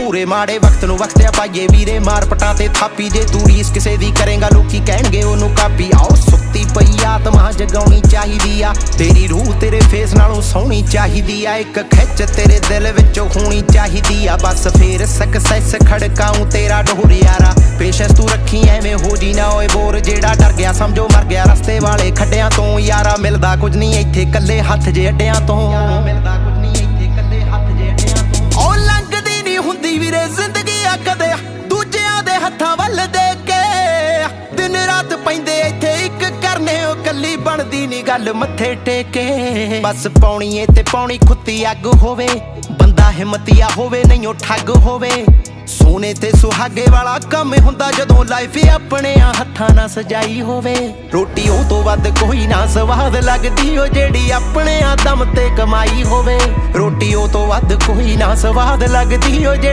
ਪੂਰੇ ਮਾੜੇ ਵਕਤ ਨੂੰ ਵਕਤਿਆ ਪਾਈਏ ਵੀਰੇ, ਮਾਰ ਪਟਾਂ ਤੇ ਥਾਪੀ ਜੇ ਤੂੰ ਰੀਸ ਕਿਸੇ ਦੀ ਕਰੇਗਾ, ਲੋਕੀ ਕਹਿਣਗੇ ਉਹਨੂੰ ਕਾਪੀ। ਆਓ ਸੁੱਤੀ ਪਈ ਆਤਮਾ ਜਗਾਉਣੀ ਚਾਹੀਦੀ ਆ। ਤੇਰੀ ਰੂਹ ਤੇਰੇ ਫੇਸ ਨਾਲੋਂ ਸੋਹਣੀ ਚਾਹੀਦੀ ਆ। ਇੱਕ ਖਿੱਚ ਤੇਰੇ ਦਿਲ ਵਿੱਚੋਂ ਹੋਣੀ ਚਾਹੀਦੀ ਆ। ਬਸ ਫੇਰ ਸਕਸੈਸ ਖੜਕਾਉਂ ਤੇਰਾ ਢੋਰ ਯਾਰਾ। ਪੇਸ਼ੈਂਸ ਤੂੰ ਰੱਖੀ ਐਵੇਂ ਹੋ ਜੀ ਨਾ ਓਏ ਬੋਰ। ਜਿਹੜਾ ਡਰ ਗਿਆ ਸਮਝੋ ਮਰ ਗਿਆ, ਰਸਤੇ ਵਾਲੇ ਖੱਡਿਆਂ ਤੋਂ ਯਾਰਾ ਮਿਲਦਾ ਕੁਝ ਨਹੀਂ ਇੱਥੇ। ਕੱਲੇ ਹੱਥ ਜੇ ਅੱਡਿਆਂ ਤੋਂ। ਜ਼ਿੰਦਗੀ ਆ, ਦੂਜਿਆਂ ਦੇ ਹੱਥਾਂ ਵੱਲ ਦੇ ਕੇ ਦਿਨ ਰਾਤ ਪੈਂਦੇ ਇੱਥੇ ਇੱਕ ਕਰਨੇ, ਉਹ ਕੱਲੀ ਬਣਦੀ ਨਹੀਂ ਗੱਲ ਮੱਥੇ ਟੇਕੇ। ਬਸ ਪਾਉਣੀ ਏ ਤੇ ਪਾਉਣੀ ਖੁੱਤੀ ਅੱਗ ਹੋਵੇ, ਬੰਦਾ ਹਿੰਮਤੀਆ ਹੋਵੇ, ਨਹੀਂ ਉਹ ਠੱਗ ਹੋਵੇ। ਸੋਨੇ ਤੇ ਸੁਹਾਗੇ ਵਾਲਾ ਕੰਮ ਹੁੰਦਾ ਜਦੋਂ ਲਾਈਫ ਆਪਣੇ ਆ ਹੱਥਾਂ ਨਾਲ ਸਜਾਈ ਹੋਵੇ। ਰੋਟੀ ਉਹ ਤੋਂ ਵੱਧ ਕੋਈ ਨਾ ਸਵਾਦ ਲੱਗਦੀ ਓ ਜਿਹੜੀ ਆਪਣੇ ਆ ਦਮ ਤੇ ਕਮਾਈ ਹੋਵੇ। ਰੋਟੀ ਉਹ ਤੋਂ ਵੱਧ ਕੋਈ ਨਾ ਸਵਾਦ ਲੱਗਦੀ ਓ ਜਿਹੜੀ